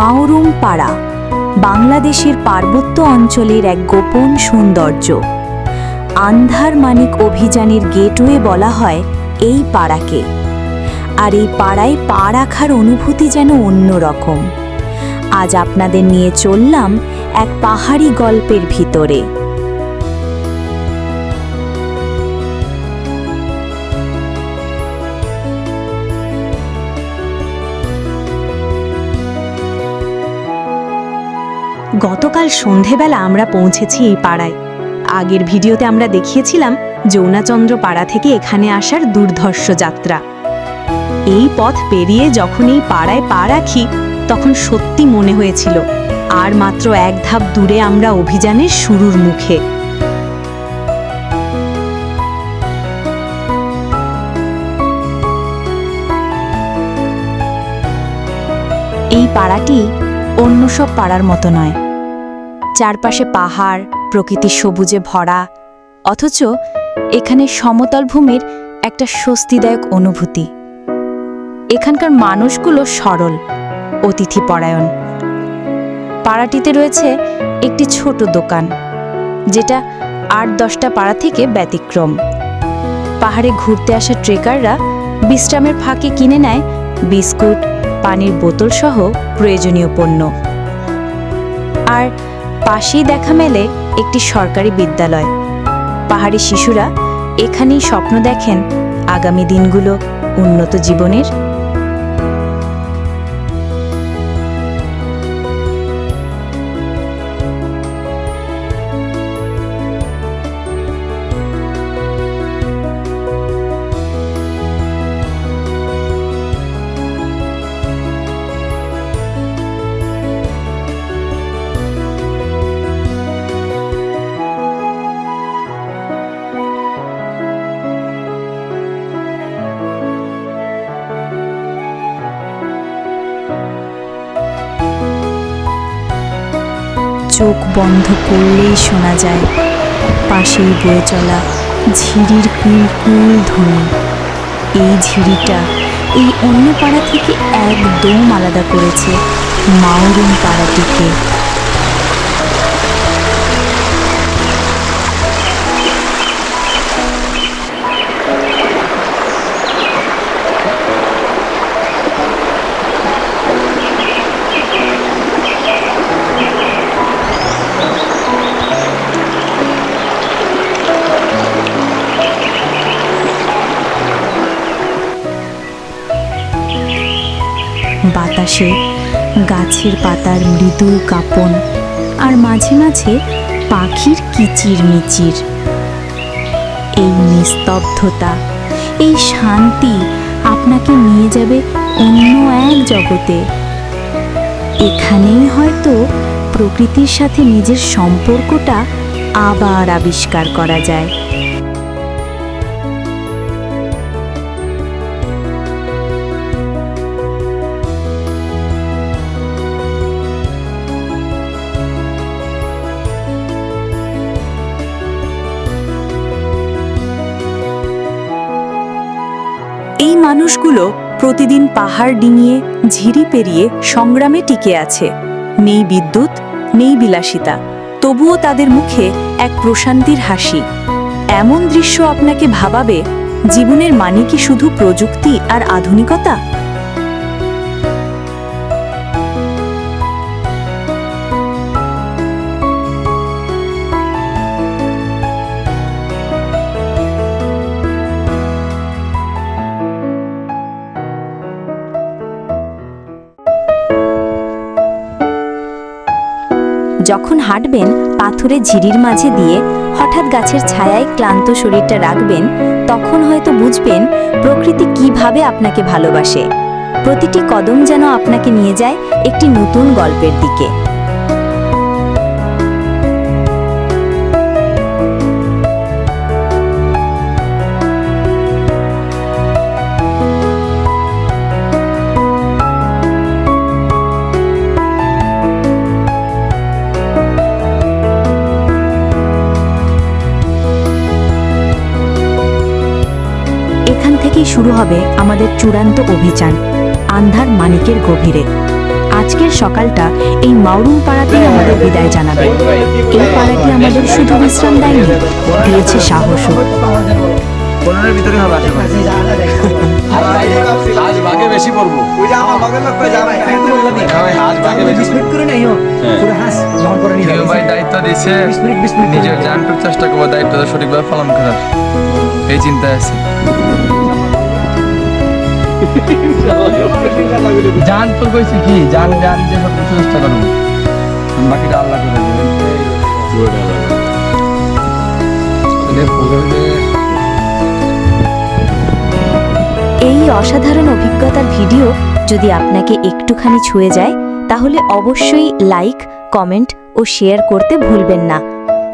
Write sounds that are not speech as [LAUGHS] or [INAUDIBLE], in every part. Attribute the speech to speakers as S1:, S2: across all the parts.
S1: মাওরুম পাড়া, বাংলাদেশের পার্বত্য অঞ্চলের এক গোপন সৌন্দর্য। আন্ধার মানিক অভিযানের গেটওয়ে বলা হয় এই পাড়াকে। আর এই পাড়ায় পা রাখার অনুভূতি যেন অন্যরকম। আজ আপনাদের নিয়ে চললাম এক পাহাড়ি গল্পের ভিতরে। গতকাল সন্ধেবেলা আমরা পৌঁছেছি এই পাড়ায়। আগের ভিডিওতে আমরা দেখিয়েছিলাম যৌনাচন্দ্র পাড়া থেকে এখানে আসার দুর্ধর্ষ যাত্রা। এই পথ পেরিয়ে যখন এই পাড়ায় পা রাখি, তখন সত্যি মনে হয়েছিল, আর মাত্র এক ধাপ দূরে আমরা অভিযানের শুরুর মুখে। এই পাড়াটি অন্য সব পাড়ার মতো নয়। চারপাশে পাহাড়, প্রকৃতি সবুজে ভরা, অথচ এখানে সমতল ভূমির একটা স্বস্তিদায়ক অনুভূতি। এখানকার মানুষগুলো সরল অতিথি পরায়ণ পাড়াটিতে রয়েছে একটি ছোট দোকান, যেটা আট দশটা পাড়া থেকে ব্যতিক্রম। পাহাড়ে ঘুরতে আসা ট্রেকাররা বিশ্রামের ফাঁকে কিনে নেয় বিস্কুট, পানির বোতল সহ প্রয়োজনীয় পণ্য। আর পাশেই দেখা মেলে একটি সরকারি বিদ্যালয়। পাহাড়ি শিশুরা এখানেই স্বপ্ন দেখেন আগামী দিনগুলো উন্নত জীবনের চোখ বন্ধ করলেই শোনা যায়, পাশেই বয়ে চলা ঝিরির কুল ধ্বনি। এই ঝিরিটা এই অন্য পাড়া থেকে একদম আলাদা করেছে মাউরুম পাড়াটিকে। বাতাসে গাছের পাতার মৃদু কাঁপন, আর মাঝে মাঝে পাখির কিচির মিচির। এই নিস্তব্ধতা, এই শান্তি আপনাকে নিয়ে যাবে অন্য এক জগতে। এখানেই হয়তো প্রকৃতির সাথে নিজের সম্পর্কটা আবার আবিষ্কার করা যায়। মানুষগুলো প্রতিদিন পাহাড় ডিঙিয়ে, ঝিরি পেরিয়ে সংগ্রামে টিকে আছে। নেই বিদ্যুৎ, নেই বিলাসিতা। তবুও তাদের মুখে এক প্রশান্তির হাসি। এমন দৃশ্য আপনাকে ভাবাবে, জীবনের মানে কি শুধু প্রযুক্তি আর আধুনিকতা? যখন হাঁটবেন, পাথুরে ঝিরির মাঝে দিয়ে হঠাৎ গাছের ছায়ায় ক্লান্ত শরীরটা রাখবেন, তখন হয়তো বুঝবেন প্রকৃতি কীভাবে আপনাকে ভালোবাসে। প্রতিটি কদম যেন আপনাকে নিয়ে যায় একটি নতুন গল্পের দিকে। শুরু হবে আমাদের চূড়ান্ত অভিযান আন্ধার মানিকের গভীরে। আজকের সকালটা এই মাউরুম পাড়াতেই আমাদের বিদায় জানাবে। এই পাড়াটি আমাদের শুধু বিশ্রাম দেয়নি দিয়েছে সাহসও।
S2: ভিতরে হবে
S3: আজ ভাগে বেশি পড়ব।
S2: ওই যে আমার মগের লোক কই যাবে। একটু বললাম
S3: আজ ভাগে বেশি
S2: বিস্মিত করে নাই হোক পুরো হাস যখন করে নিয়ে
S4: প্রিয় ভাই দায়িত্ব নিজের জানটুক চেষ্টা করব দায়িত্বটা সঠিকভাবে পালন করার। এই চিন্তায় আছি। [LAUGHS] জান তো কইছি কি? জান জান যে সব চেষ্টা করব বাকিটা আল্লাহ করে
S1: এই অসাধারণ অভিজ্ঞতার ভিডিও যদি আপনাকে একটুখানি ছুঁয়ে যায়, তাহলে অবশ্যই লাইক, কমেন্ট ও শেয়ার করতে ভুলবেন না।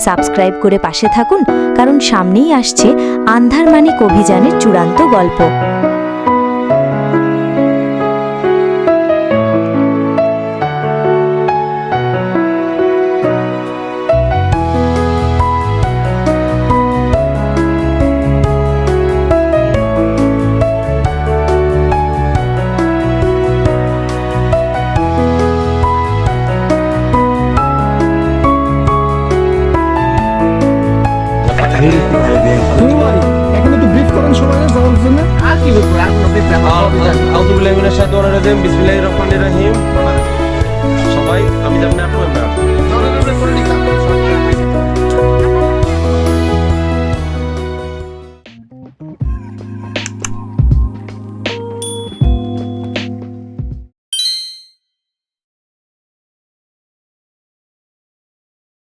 S1: সাবস্ক্রাইব করে পাশে থাকুন, কারণ সামনেই আসছে আন্ধার মানিক অভিযানের চূড়ান্ত গল্প।
S2: এখন একটু ব্রিফ করেন সবাই যাওয়ার জন্য
S3: মিনাশ শাইতানির রাজিম বিসমিল্লাহির রহমানির রহিম। সবাই আমি জানি আপনার